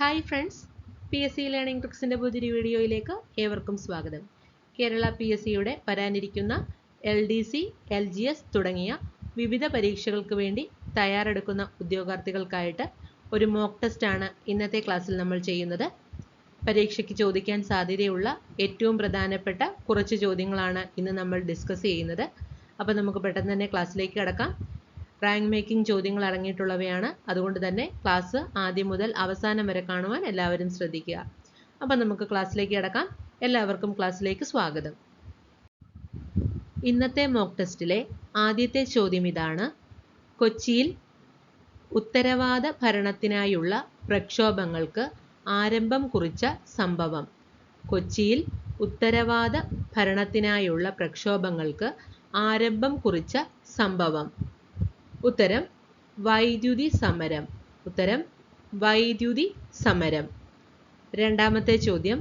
Hi friends P S C learning ട്രിക്സിന്റെ പുതിയൊരു വീഡിയോയിലേക്ക് ഏവർക്കും സ്വാഗതം. കേരള പി എസ് സിയുടെ വരാനിരിക്കുന്ന L D C L G S തുടങ്ങിയ വിവിധ പരീക്ഷകൾക്ക് വേണ്ടി തയ്യാറെടുക്കുന്ന ഉദ്യോഗാർത്ഥികൾക്കായിട്ട് ഒരു മോക്ക് ടെസ്റ്റാണ് ഇന്നത്തെ ക്ലാസ്സിൽ നമ്മൾ ചെയ്യുന്നത്. പരീക്ഷയ്ക്ക് ചോദിക്കാൻ സാധ്യതയുള്ള ഏറ്റവും പ്രധാനപ്പെട്ട കുറച്ച് ചോദ്യങ്ങളാണ് ഇന്ന് നമ്മൾ ഡിസ്കസ് ചെയ്യുന്നത്. അപ്പോൾ നമുക്ക് പെട്ടെന്ന് തന്നെ ക്ലാസ്സിലേക്ക് കടക്കാം. റാങ്ക് മേക്കിംഗ് ചോദ്യങ്ങൾ അടങ്ങിയിട്ടുള്ളവയാണ്. അതുകൊണ്ട് തന്നെ ക്ലാസ് ആദ്യം മുതൽ അവസാനം വരെ കാണുവാൻ എല്ലാവരും ശ്രദ്ധിക്കുക. അപ്പം നമുക്ക് ക്ലാസ്സിലേക്ക് കടക്കാം. എല്ലാവർക്കും ക്ലാസ്സിലേക്ക് സ്വാഗതം. ഇന്നത്തെ മോക്ക് ടെസ്റ്റിലെ ആദ്യത്തെ ചോദ്യം ഇതാണ്. കൊച്ചിയിൽ ഉത്തരവാദ ഭരണത്തിനായുള്ള പ്രക്ഷോഭങ്ങൾക്ക് ആരംഭം കുറിച്ച സംഭവം. കൊച്ചിയിൽ ഉത്തരവാദ ഭരണത്തിനായുള്ള പ്രക്ഷോഭങ്ങൾക്ക് ആരംഭം കുറിച്ച സംഭവം. ഉത്തരം വൈദ്യുതി സമരം. ഉത്തരം വൈദ്യുതി സമരം. രണ്ടാമത്തെ ചോദ്യം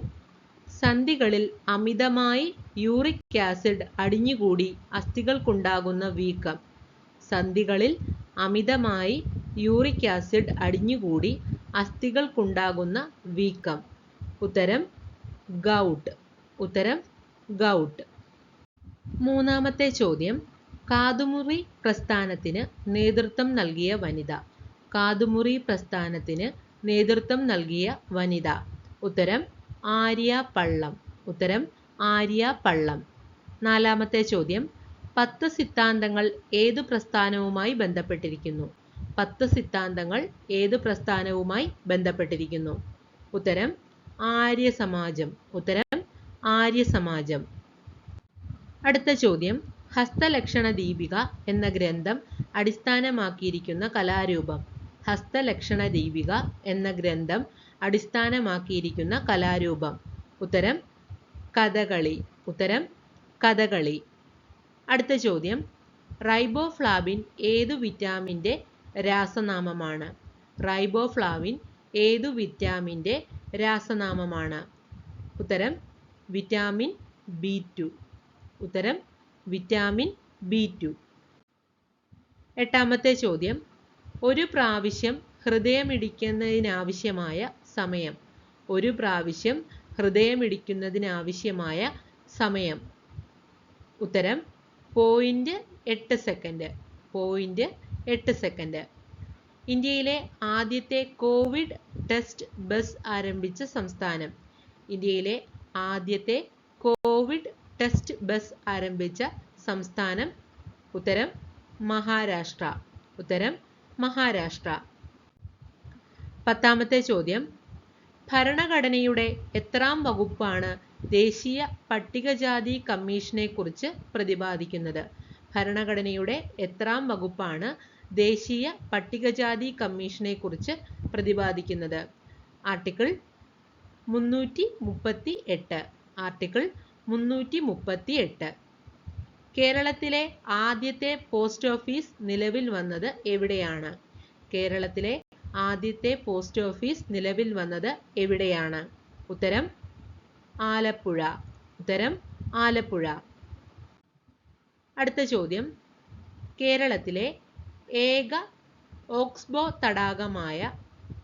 സന്ധികളിൽ അമിതമായി യൂറിക് ആസിഡ് അടിഞ്ഞുകൂടി അസ്ഥികൾക്കുണ്ടാകുന്ന വീക്കം. സന്ധികളിൽ അമിതമായി യൂറിക് ആസിഡ് അടിഞ്ഞുകൂടി അസ്ഥികൾക്കുണ്ടാകുന്ന വീക്കം. ഉത്തരം ഗൗട്ട്. ഉത്തരം ഗൗട്ട്. മൂന്നാമത്തെ ചോദ്യം കാതുമുറി പ്രസ്ഥാനത്തിന് നേതൃത്വം നൽകിയ വനിത. കാതുമുറി പ്രസ്ഥാനത്തിന് നേതൃത്വം നൽകിയ വനിത. ഉത്തരം ആര്യ പള്ളം. ഉത്തരം ആര്യ പള്ളം. നാലാമത്തെ ചോദ്യം പത്ത് സിദ്ധാന്തങ്ങൾ ഏത് പ്രസ്ഥാനവുമായി ബന്ധപ്പെട്ടിരിക്കുന്നു? പത്ത് സിദ്ധാന്തങ്ങൾ ഏത് പ്രസ്ഥാനവുമായി ബന്ധപ്പെട്ടിരിക്കുന്നു? ഉത്തരം ആര്യ സമാജം. ഉത്തരം ആര്യ സമാജം. അടുത്ത ചോദ്യം ഹസ്തലക്ഷണ ദീപിക എന്ന ഗ്രന്ഥം അടിസ്ഥാനമാക്കിയിരിക്കുന്ന കലാരൂപം. ഹസ്തലക്ഷണ ദീപിക എന്ന ഗ്രന്ഥം അടിസ്ഥാനമാക്കിയിരിക്കുന്ന കലാരൂപം. ഉത്തരം കഥകളി. ഉത്തരം കഥകളി. അടുത്ത ചോദ്യം റൈബോഫ്ലാവിൻ ഏതു വിറ്റാമിന്റെ രാസനാമമാണ്? റൈബോഫ്ലാവിൻ ഏതു വിറ്റാമിന്റെ രാസനാമമാണ്? ഉത്തരം വിറ്റാമിൻ ബി ടു. ഉത്തരം വിറ്റാമിൻ ബി ടു. എട്ടാമത്തെ ചോദ്യം. ഒരു പ്രാവശ്യം ഹൃദയമിടിക്കുന്നതിനാവശ്യമായ സമയം. ഒരു പ്രാവശ്യം ഹൃദയമിടിക്കുന്നതിനാവശ്യമായ സമയം. ഉത്തരം പോയിന്റ് എട്ട് സെക്കൻഡ്. പോയിന്റ് എട്ട് സെക്കൻഡ്. ഇന്ത്യയിലെ ആദ്യത്തെ കോവിഡ് ടെസ്റ്റ് ബസ് ആരംഭിച്ച സംസ്ഥാനം. ഇന്ത്യയിലെ ആദ്യത്തെ കോവിഡ് ടെസ്റ്റ് ബസ് ആരംഭിച്ച സംസ്ഥാനം ഉത്തരം മഹാരാഷ്ട്ര ഉത്തരം മഹാരാഷ്ട്ര. പത്താമത്തെ ചോദ്യം ഭരണഘടനയുടെ എത്രാം വകുപ്പാണ് ദേശീയ പട്ടികജാതി കമ്മീഷനെ കുറിച്ച് പ്രതിപാദിക്കുന്നത്? ഭരണഘടനയുടെ എത്രാം വകുപ്പാണ് ദേശീയ പട്ടികജാതി കമ്മീഷനെ കുറിച്ച് പ്രതിപാദിക്കുന്നത്? ആർട്ടിക്കിൾ മുന്നൂറ്റി മുപ്പത്തി എട്ട് ആർട്ടിക്കിൾ മുന്നൂറ്റി മുപ്പത്തി എട്ട് കേരളത്തിലെ ആദ്യത്തെ പോസ്റ്റ് ഓഫീസ് നിലവിൽ വന്നത് എവിടെയാണ്? കേരളത്തിലെ ആദ്യത്തെ പോസ്റ്റ് ഓഫീസ് നിലവിൽ വന്നത് എവിടെയാണ്? ഉത്തരം ആലപ്പുഴ. ഉത്തരം ആലപ്പുഴ. അടുത്ത ചോദ്യം. കേരളത്തിലെ ഏക ഓക്സ്ബോ തടാകമായ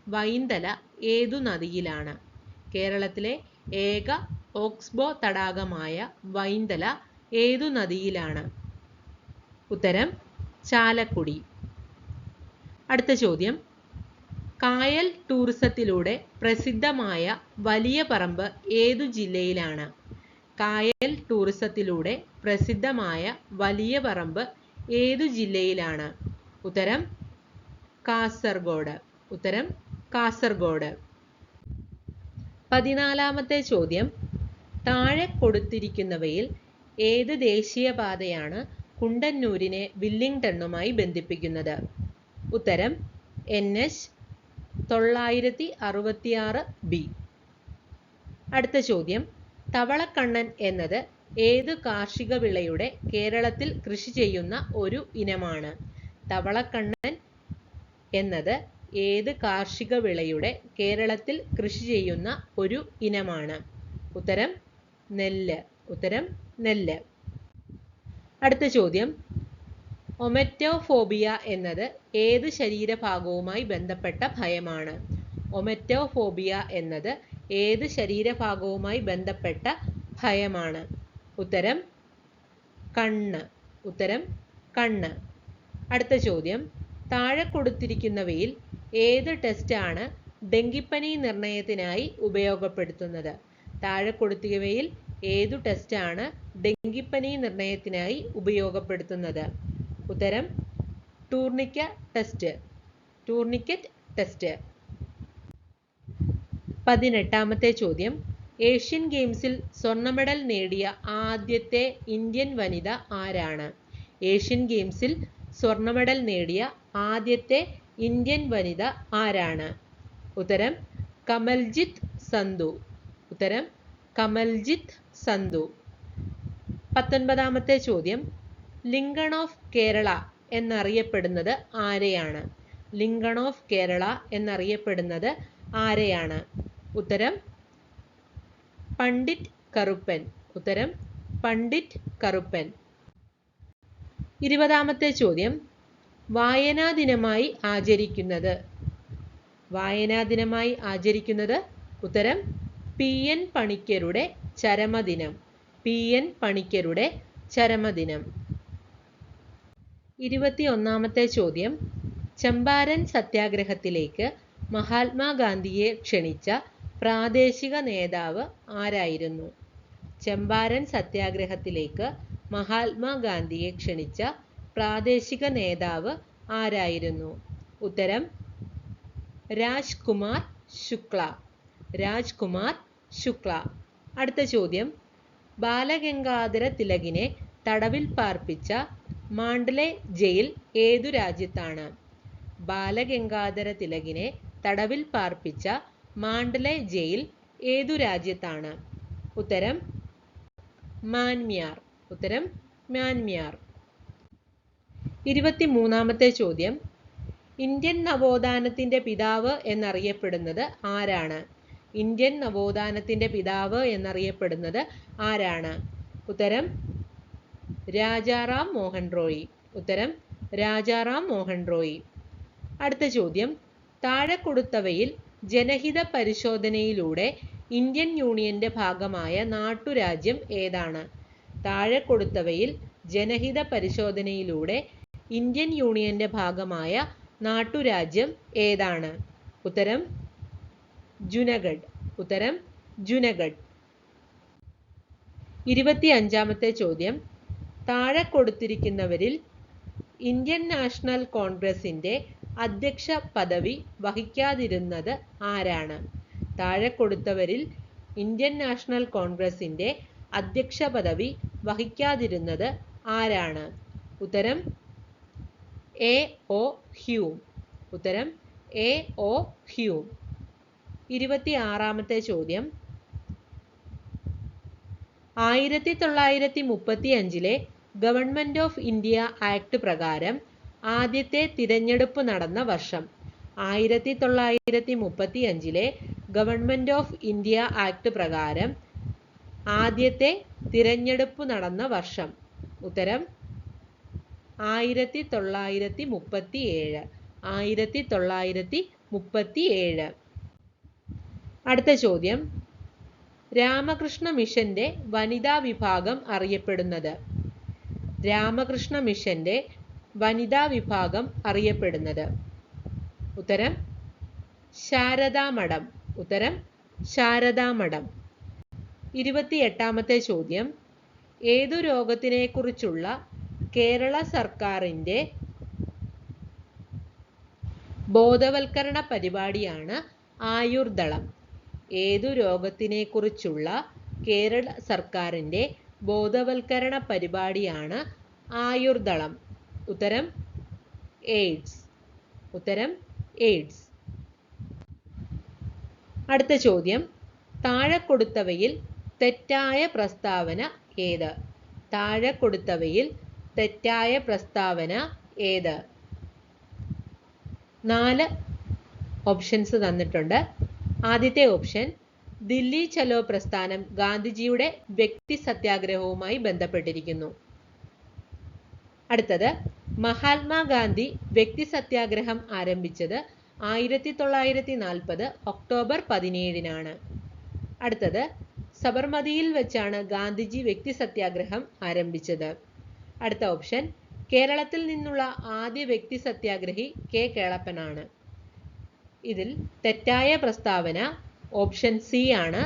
വൈന്തല ഏതു നദിയിലാണ്? കേരളത്തിലെ ഏക ഓക്സ്ബോ തടാകമായ വൈന്തല ഏതു നദിയിലാണ്? ഉത്തരം ചാലക്കുടി. അടുത്ത ചോദ്യം. കായൽ ടൂറിസത്തിലൂടെ പ്രസിദ്ധമായ വലിയ പറമ്പ് ഏതു ജില്ലയിലാണ്? കായൽ ടൂറിസത്തിലൂടെ പ്രസിദ്ധമായ വലിയ പറമ്പ് ഏതു ജില്ലയിലാണ്? ഉത്തരം കാസർഗോഡ്. ഉത്തരം കാസർഗോഡ്. പതിനാലാമത്തെ ചോദ്യം. താഴെ കൊടുത്തിരിക്കുന്നവയിൽ ഏത് ദേശീയപാതയാണ് കുണ്ടന്നൂരിനെ വില്ലിംഗ്ടണ്ണുമായി ബന്ധിപ്പിക്കുന്നത്? ഉത്തരം എൻ എച്ച് തൊള്ളായിരത്തി അറുപത്തിയാറ് ബി അടുത്ത ചോദ്യം തവളക്കണ്ണൻ എന്നത് ഏത് കാർഷിക വിളയുടെ കേരളത്തിൽ കൃഷി ചെയ്യുന്ന ഒരു ഇനമാണ്? തവളക്കണ്ണൻ എന്നത് ഏത് കാർഷിക വിളയുടെ കേരളത്തിൽ കൃഷി ചെയ്യുന്ന ഒരു ഇനമാണ്? ഉത്തരം നെല്ല്. ഉത്തരം നെല്ല്. അടുത്ത ചോദ്യം. ഒമറ്റോഫോബിയ എന്നത് ഏത് ശരീരഭാഗവുമായി ബന്ധപ്പെട്ട ഭയമാണ്? ഒമറ്റോഫോബിയ എന്നത് ഏത് ശരീരഭാഗവുമായി ബന്ധപ്പെട്ട ഭയമാണ്? ഉത്തരം കണ്ണ്. ഉത്തരം കണ്ണ്. അടുത്ത ചോദ്യം. താഴെ കൊടുത്തിരിക്കുന്നവയിൽ ഏത് ടെസ്റ്റാണ് ഡെങ്കിപ്പനി നിർണയത്തിനായി ഉപയോഗപ്പെടുത്തുന്നത്? താഴെ കൊടുത്തിയവയിൽ ഏതു ടെസ്റ്റാണ് ഡെങ്കിപ്പനി നിർണയത്തിനായി ഉപയോഗപ്പെടുത്തുന്നത്? ഉത്തരം ടൂർണിക്ക ടെസ്റ്റ് ടൂർണിക്കറ്റ് ടെസ്റ്റ് പതിനെട്ടാമത്തെ ചോദ്യം ഏഷ്യൻ ഗെയിംസിൽ സ്വർണ മെഡൽ നേടിയ ആദ്യത്തെ ഇന്ത്യൻ വനിത ആരാണ്? ഏഷ്യൻ ഗെയിംസിൽ സ്വർണ മെഡൽ നേടിയ ആദ്യത്തെ ഇന്ത്യൻ വനിത ആരാണ്? ഉത്തരം കമൽജിത്ത് സന്ധു. ഉത്തരം കമൽജിത്ത് സന്ധു. പത്തൊൻപതാമത്തെ ചോദ്യം. ലിങ്കൺ ഓഫ് കേരള എന്നറിയപ്പെടുന്നത് ആരെയാണ്? ലിങ്കൺ ഓഫ് കേരള എന്നറിയപ്പെടുന്നത് ആരെയാണ്? ഉത്തരം പണ്ഡിറ്റ് കറുപ്പൻ. ഉത്തരം പണ്ഡിറ്റ് കറുപ്പൻ. ഇരുപതാമത്തെ ചോദ്യം. വായനാ ദിനമായി ആചരിക്കുന്നത്. വായനാ ദിനമായി ആചരിക്കുന്നത് ഉത്തരം പി എൻ പണിക്കരുടെ ചരമദിനം. പി എൻ പണിക്കരുടെ ചരമദിനം. ഇരുപത്തി ഒന്നാമത്തെ ചോദ്യം. ചമ്പാരൻ സത്യാഗ്രഹത്തിലേക്ക് മഹാത്മാഗാന്ധിയെ ക്ഷണിച്ച പ്രാദേശിക നേതാവ് ആരായിരുന്നു? ചമ്പാരൻ സത്യാഗ്രഹത്തിലേക്ക് മഹാത്മാഗാന്ധിയെ ക്ഷണിച്ച പ്രാദേശിക നേതാവ് ആരായിരുന്നു? ഉത്തരം രാജ്കുമാർ ശുക്ല. രാജ്കുമാർ ശുക്ല. അടുത്ത ചോദ്യം. ബാലഗംഗാധര തിലകിനെ തടവിൽ പാർപ്പിച്ച മാണ്ഡലെ ജയിൽ ഏതു രാജ്യത്താണ്? ബാലഗംഗാധര തിലകിനെ തടവിൽ പാർപ്പിച്ച മാണ്ഡലെ ജയിൽ ഏതു രാജ്യത്താണ്? ഉത്തരം മാൻമിയാർ. ഉത്തരം മ്യാൻമ്യാർ ഇരുപത്തിമൂന്നാമത്തെ ചോദ്യം. ഇന്ത്യൻ നവോത്ഥാനത്തിന്റെ പിതാവ് എന്നറിയപ്പെടുന്നത് ആരാണ്? ഇന്ത്യൻ നവോത്ഥാനത്തിന്റെ പിതാവ് എന്നറിയപ്പെടുന്നത് ആരാണ്? ഉത്തരം രാജാറാം മോഹൻ റോയി. ഉത്തരം രാജാറാം മോഹൻ റോയി. അടുത്ത ചോദ്യം താഴെ കൊടുത്തവയിൽ ജനഹിത പരിശോധനയിലൂടെ ഇന്ത്യൻ യൂണിയന്റെ ഭാഗമായ നാട്ടുരാജ്യം ഏതാണ്? താഴെ കൊടുത്തവയിൽ ജനഹിത പരിശോധനയിലൂടെ ഇന്ത്യൻ യൂണിയന്റെ ഭാഗമായ നാട്ടുരാജ്യം ഏതാണ്? ഉത്തരം ജുനഗഡ്. ഉത്തരം ജുനഗഡ്. ഇരുപത്തി അഞ്ചാമത്തെ ചോദ്യം. താഴെ കൊടുത്തിരിക്കുന്നവരിൽ ഇന്ത്യൻ നാഷണൽ കോൺഗ്രസിന്റെ അധ്യക്ഷ പദവി വഹിക്കാതിരുന്നത് ആരാണ്? താഴെ കൊടുത്തവരിൽ ഇന്ത്യൻ നാഷണൽ കോൺഗ്രസിന്റെ അധ്യക്ഷ പദവി വഹിക്കാതിരുന്നത് ആരാണ്? ഉത്തരം എ. ഒ. ഹ്യൂം. ഉത്തരം എ. ഒ. ഹ്യൂം. ഇരുപത്തി ആറാമത്തെ ചോദ്യം. ആയിരത്തി തൊള്ളായിരത്തി മുപ്പത്തി അഞ്ചിലെ ഗവൺമെന്റ് ഓഫ് ഇന്ത്യ ആക്ട് പ്രകാരം ആദ്യത്തെ തിരഞ്ഞെടുപ്പ് നടന്ന വർഷം ആയിരത്തി തൊള്ളായിരത്തി മുപ്പത്തി അഞ്ചിലെ ഗവൺമെന്റ് ഓഫ് ഇന്ത്യ ആക്ട് പ്രകാരം ആദ്യത്തെ തിരഞ്ഞെടുപ്പ് നടന്ന വർഷം. ഉത്തരം ആയിരത്തി തൊള്ളായിരത്തി മുപ്പത്തി ഏഴ് ആയിരത്തി തൊള്ളായിരത്തി മുപ്പത്തി ഏഴ് അടുത്ത ചോദ്യം. രാമകൃഷ്ണ മിഷന്റെ വനിതാ വിഭാഗം അറിയപ്പെടുന്നത്. രാമകൃഷ്ണ മിഷന്റെ വനിതാ വിഭാഗം അറിയപ്പെടുന്നത്. ഉത്തരം ശാരദാ മഠം. ഉത്തരം ശാരദാ മഠം. ഇരുപത്തിയെട്ടാമത്തെ ചോദ്യം. ഏതു രോഗത്തിനെക്കുറിച്ചുള്ള കേരള സർക്കാരിന്റെ ബോധവൽക്കരണ പരിപാടിയാണ് ആയുർദളം. ഏതു രോഗത്തിനെക്കുറിച്ചുള്ള കേരള സർക്കാരിന്റെ ബോധവൽക്കരണ പരിപാടിയാണ് ആയുർദളം. ഉത്തരം എയ്ഡ്സ്. ഉത്തരം എയ്ഡ്സ്. അടുത്ത ചോദ്യം താഴെ കൊടുത്തവയിൽ തെറ്റായ പ്രസ്താവന ഏത്? താഴെ കൊടുത്തവയിൽ തെറ്റായ പ്രസ്താവന ഏത്? നാല് ഓപ്ഷൻസ് തന്നിട്ടുണ്ട്. ആദ്യത്തെ ഓപ്ഷൻ ദില്ലി ചലോ പ്രസ്ഥാനം ഗാന്ധിജിയുടെ വ്യക്തി സത്യാഗ്രഹവുമായി ബന്ധപ്പെട്ടിരിക്കുന്നു. അടുത്തത് മഹാത്മാഗാന്ധി വ്യക്തി സത്യാഗ്രഹം ആരംഭിച്ചത് ആയിരത്തി തൊള്ളായിരത്തി നാൽപ്പത് ഒക്ടോബർ പതിനേഴിനാണ്. അടുത്തത് സബർമതിയിൽ വെച്ചാണ് ഗാന്ധിജി വ്യക്തി സത്യാഗ്രഹം ആരംഭിച്ചത്. അടുത്ത ഓപ്ഷൻ കേരളത്തിൽ നിന്നുള്ള ആദ്യ വ്യക്തി സത്യാഗ്രഹി കെ കേളപ്പനാണ്. ഇതിൽ തെറ്റായ പ്രസ്താവന ഓപ്ഷൻ സി ആണ്.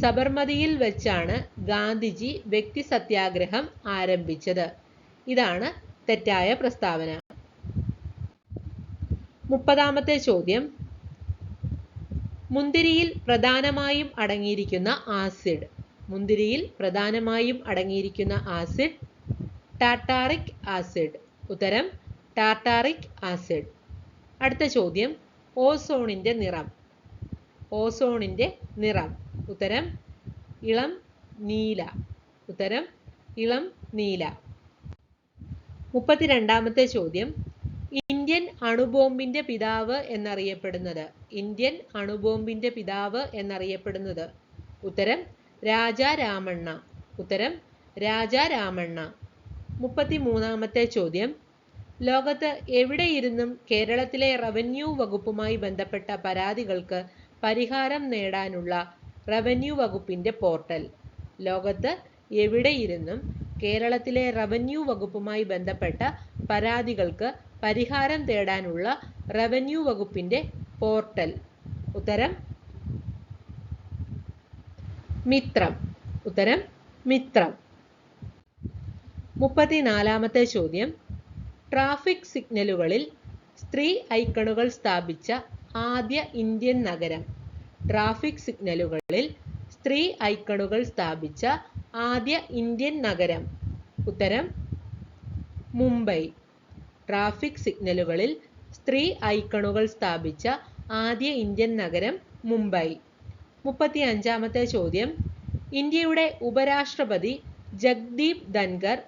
സബർമതിയിൽ വെച്ചാണ് ഗാന്ധിജി വ്യക്തി സത്യാഗ്രഹം ആരംഭിച്ചത്. ഇതാണ് തെറ്റായ പ്രസ്താവന. മുപ്പതാമത്തെ ചോദ്യം. മുന്തിരിയിൽ പ്രധാനമായും അടങ്ങിയിരിക്കുന്ന ആസിഡ് മുന്തിരിയിൽ പ്രധാനമായും അടങ്ങിയിരിക്കുന്ന ആസിഡ് ടാറ്റാറിക് ആസിഡ് ഉത്തരം ടാറ്റാറിക് ആസിഡ് അടുത്ത ചോദ്യം. ഓസോണിന്റെ നിറം. ഓസോണിന്റെ നിറം. ഉത്തരം ഇളം നീല. ഉത്തരം ഇളം നീല. മുപ്പത്തിരണ്ടാമത്തെ ചോദ്യം. ഇന്ത്യൻ അണുബോംബിന്റെ പിതാവ് എന്നറിയപ്പെടുന്നത്. ഇന്ത്യൻ അണുബോംബിന്റെ പിതാവ് എന്നറിയപ്പെടുന്നത്. ഉത്തരം രാജാ രാമണ്ണ. ഉത്തരം രാജാ രാമണ്ണ. മുപ്പത്തിമൂന്നാമത്തെ ചോദ്യം. ലോകത്ത് എവിടെയിരുന്നും കേരളത്തിലെ റവന്യൂ വകുപ്പുമായി ബന്ധപ്പെട്ട പരാതികൾക്ക് പരിഹാരം നേടാനുള്ള റവന്യൂ വകുപ്പിന്റെ പോർട്ടൽ ലോകത്ത് എവിടെയിരുന്നും കേരളത്തിലെ റവന്യൂ വകുപ്പുമായി ബന്ധപ്പെട്ട പരാതികൾക്ക് പരിഹാരം തേടാനുള്ള റവന്യൂ വകുപ്പിന്റെ പോർട്ടൽ ഉത്തരം മിത്രം. ഉത്തരം മിത്രം. മുപ്പത്തിനാലാമത്തെ ചോദ്യം. ട്രാഫിക് സിഗ്നലുകളിൽ സ്ത്രീ ഐക്കണുകൾ സ്ഥാപിച്ച ആദ്യ ഇന്ത്യൻ നഗരം. ട്രാഫിക് സിഗ്നലുകളിൽ സ്ത്രീ ഐക്കണുകൾ സ്ഥാപിച്ച ആദ്യ ഇന്ത്യൻ നഗരം. ഉത്തരം മുംബൈ. ട്രാഫിക് സിഗ്നലുകളിൽ സ്ത്രീ ഐക്കണുകൾ സ്ഥാപിച്ച ആദ്യ ഇന്ത്യൻ നഗരം മുംബൈ. മുപ്പത്തി അഞ്ചാമത്തെ ചോദ്യം ഇന്ത്യയുടെ ഉപരാഷ്ട്രപതി ജഗ്ദീപ് ധൻകർ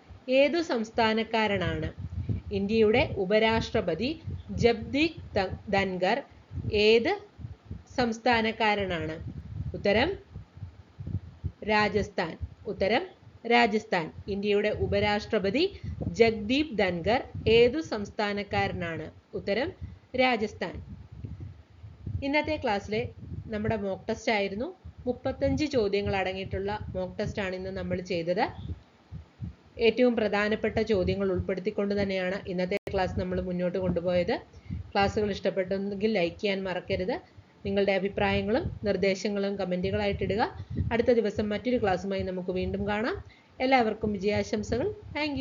ഏതു സംസ്ഥാനക്കാരനാണ്? ഇന്ത്യയുടെ ഉപരാഷ്ട്രപതി ജഗ്ദീപ് ധൻഗർ ഏത് സംസ്ഥാനക്കാരനാണ്? ഉത്തരം രാജസ്ഥാൻ. ഉത്തരം രാജസ്ഥാൻ. ഇന്ത്യയുടെ ഉപരാഷ്ട്രപതി ജഗ്ദീപ് ധൻകർ ഏതു സംസ്ഥാനക്കാരനാണ്? ഉത്തരം രാജസ്ഥാൻ. ഇന്നത്തെ ക്ലാസ്സിലെ നമ്മുടെ മോക്ക് ടെസ്റ്റ് ആയിരുന്നു. മുപ്പത്തഞ്ച് ചോദ്യങ്ങൾ അടങ്ങിയിട്ടുള്ള മോക്ക് ടെസ്റ്റ് ആണ് ഇന്ന് നമ്മൾ ചെയ്തത്. ഏറ്റവും പ്രധാനപ്പെട്ട ചോദ്യങ്ങൾ ഉൾപ്പെടുത്തിക്കൊണ്ട് തന്നെയാണ് ഇന്നത്തെ ക്ലാസ് നമ്മൾ മുന്നോട്ട് കൊണ്ടുപോയത്. ക്ലാസ്സുകൾ ഇഷ്ടപ്പെട്ടെങ്കിൽ ലൈക്ക് ചെയ്യാൻ മറക്കരുത്. നിങ്ങളുടെ അഭിപ്രായങ്ങളും നിർദ്ദേശങ്ങളും കമന്റുകളായിട്ട് ഇടുക. അടുത്ത ദിവസം മറ്റൊരു ക്ലാസ്സുമായി നമുക്ക് വീണ്ടും കാണാം. എല്ലാവർക്കും വിജയാശംസകൾ. താങ്ക്